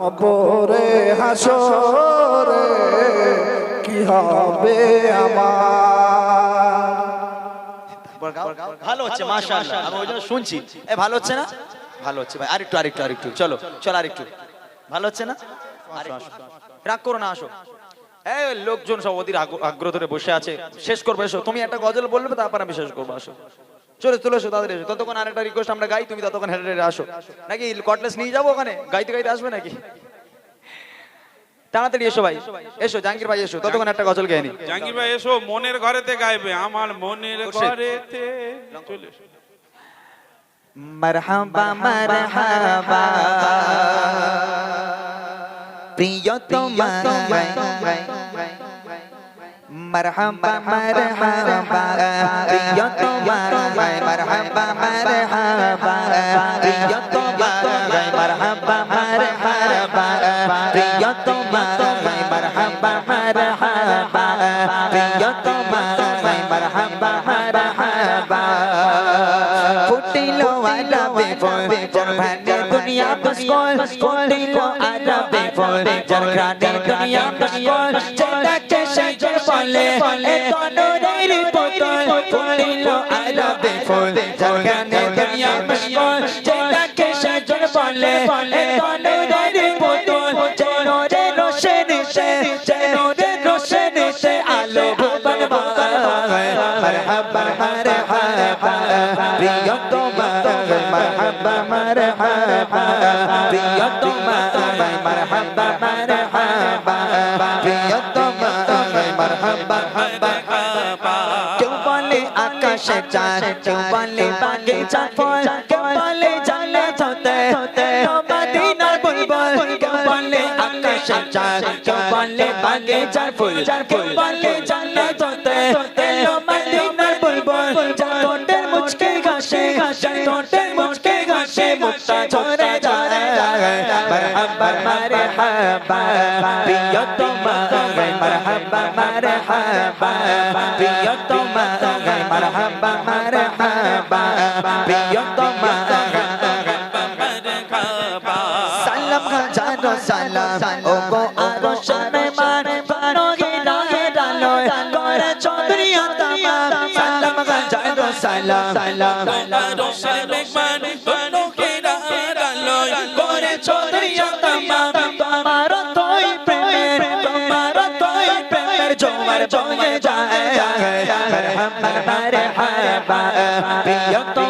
কবরে হাসরে কি হবে আমার? ভালো হচ্ছে, মাশাআল্লাহ। আমি ওই জন্য শুনছি। এ, ভালো হচ্ছে না? ভালো হচ্ছে ভাই। আরেকটু আরেকটু আরেকটু। চলো চলো আরেকটু। ভালো হচ্ছে না। রাগ করো না, আসো। এই লোকজন সব ওদের আগ্রহ ধরে বসে আছে। শেষ করবে, এসো। তুমি একটা গজল বলবে তারপর আমি শেষ করব, আসো। চলে চলে এসো তাদের এসো। ততক্ষণ আরেকটা রিকোয়েস্ট আমরা গাই তুমি ততক্ষণ হেঁটে হেঁটে আসো। নাকি কটলেস নিয়ে যাব ওখানে? গাইতে গাইতে আসবে নাকি? তাড়াতাড়ি এসো ভাই। এসো জাহাঙ্গীর ভাই এসো। ততক্ষণ একটা গজল গেয়ে নি। জাহাঙ্গীর ভাই এসো মনের ঘরেতে গাইবে আমার মনের। ঘরেতে। চলে এসো। মারহাবা মারহাবা। প্রিয় তোমার मरहबा मरहबा यो तो मरहबा मरहबा मरहबा यो तो मरहबा मरहबा मरहबा यो तो मरहबा मरहबा मरहबा यो तो मरहबा मरहबा मरहबा फुटिलो वाला बेफोन भरने दुनिया बस्कोल फुटिलो आरा बेफोन जरखाने दुनिया बस्कोल चला के शैतान এ তনুরের বোতল ফুটিল আরবে ফুল। জারখানে দুনিয়া বসকল যেটাকে সাজর বলে এ তনুরের বোতল। যেনরে রোশন সে যেনরে রোশন সে আলো ভুবন মারহাবা মারহাবা প্রিয় তোমার মারহাবা মারহাবা প্রিয় তোমার মারহাবা। সেটা বলে বাগে জাফর কে বলে জানলে হতে হতে মদিনার বুলবুল কে বলে আকাশে চাঁদ কে বলে বাগে জাফর কে বলে জানলে হতে হতে মদিনার বুলবুল জানোটের মুচকে ঘাসে জানোটের মুচকে ঘাসে মোটা ঝরে ঝরে মরহাবা marhaba piyo tomar marhaba marhaba piyo tomar marhaba marhaba piyo tomar salam khajano salam ogo arsh mehman bano gida gida loy kore chaudhri atama salam khajano salam salam مرحبا بيطلع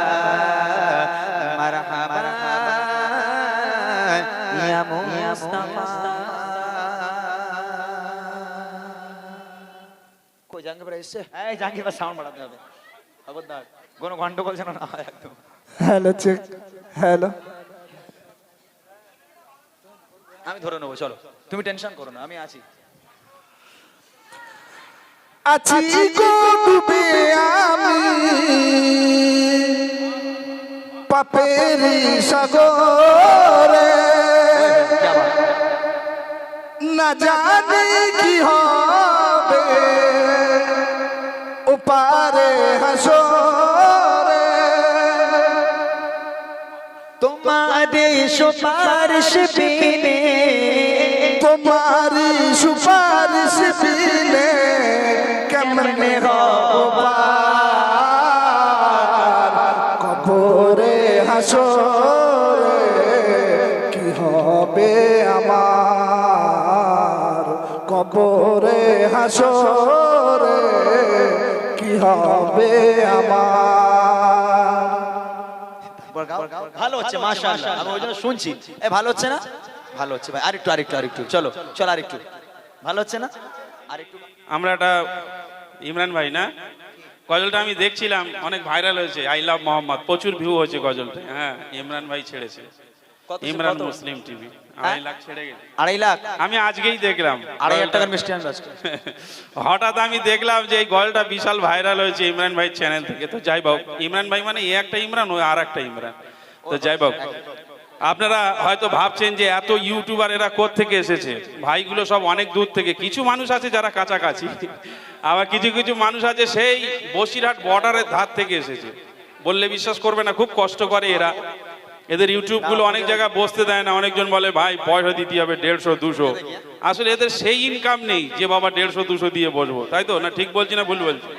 আমি ধরে নেব চলো। তুমি টেনশন করো না আমি আছি। আমি। পাপের না জানি কি হয়। ওপারে হাসরে। তোমারে সুপারিশ বিনে, তোমারি সুপারিশ বিনে কেমনে কবরে হাসরে কি হবে আমার? কবরে হাসরে হবে আমার। ভালো হচ্ছে মাশাআল্লাহ। আমি ওই জন্য শুনছি। এ ভালো হচ্ছে না? ভালো হচ্ছে ভাই। আরেকটু আরেকটু আরেকটু। চলো চলো আরেকটু। ভালো হচ্ছে না? আরেকটু। আমরা একটা ইমরান ভাই না? গজলটা আমি দেখছিলাম অনেক ভাইরাল হয়েছে। আই লাভ মোহাম্মদ প্রচুর ভিউ হয়েছে গজলটা হ্যাঁ ইমরান ভাই ছেড়েছে। Imran Muslim TV. হ্যাঁ? আড়াই লাখ ছেড়ে গেছে। আড়াই লাখ? আমি আজকেই দেখলাম। আড়াই হাজার টাকার মিষ্টি আনবে আজকে। হঠাৎ আমি দেখলাম যে এই গলটা বিশাল ভাইরাল হয়েছে ইমরান ভাই চ্যানেল থেকে। তো যাই হোক ইমরান ভাই মানে এ একটা ইমরান আর একটা ইমরান। তো যাই হোক আপনারা হয়তো ভাবছেন যে এত ইউটিউবার এরা থেকে এসেছে? ভাইগুলো সব অনেক দূর থেকে। কিছু মানুষ আছে যারা কাছাকাছি। আবার কিছু কিছু মানুষ আছে সেই বসিরহাট বর্ডারের ধার থেকে এসেছে। বললে বিশ্বাস করবে না খুব কষ্ট করে এরা। এদের ইউটিউবগুলো অনেক জায়গায় বসতে দেয় না অনেকজন বলে ভাই পয়সা দিতে হবে দেড়শো দুশো। আসলে এদের সেই ইনকাম নেই যে বাবা দেড়শো দুশো দিয়ে বসবো। তাই তো? না ঠিক বলছি না ভুল বলছি?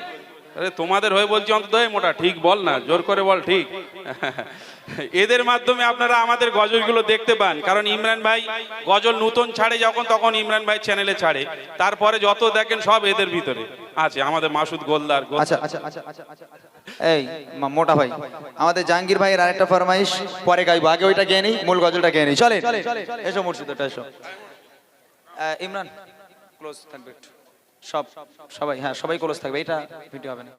আরে তোমাদের হয়ে বলছি অন্তত মোটা ঠিক বল না জোর করে বল ঠিক। এদের মাধ্যমে আপনারা আমাদের গজলগুলো দেখতে পান। কারণ ইমরান ভাই গজল নতুন ছাড়ে যখন তখন ইমরান ভাই চ্যানেলে ছাড়ে। তারপরে যত দেখেন সব এদের ভিতরে। আছে আমাদের মাসুদ গোলদার আচ্ছা আচ্ছা আচ্ছা আচ্ছা আচ্ছা, আচ্ছা। এই মোটা ভাই। আমাদের জাহাঙ্গীর ভাইয়ের আরেকটা ফরমাইশ পরে গাইবো। আগে ওইটা গিয়ে নিই মূল গজলটা গিয়ে নিই। চলে এসো মুর্শিদ ওটা এসো আহ, ইমরান। ক্লোজ থাকবে সব সবাই হ্যাঁ সবাই ক্লোজ থাকবে। এটা ভিডিও হবে না।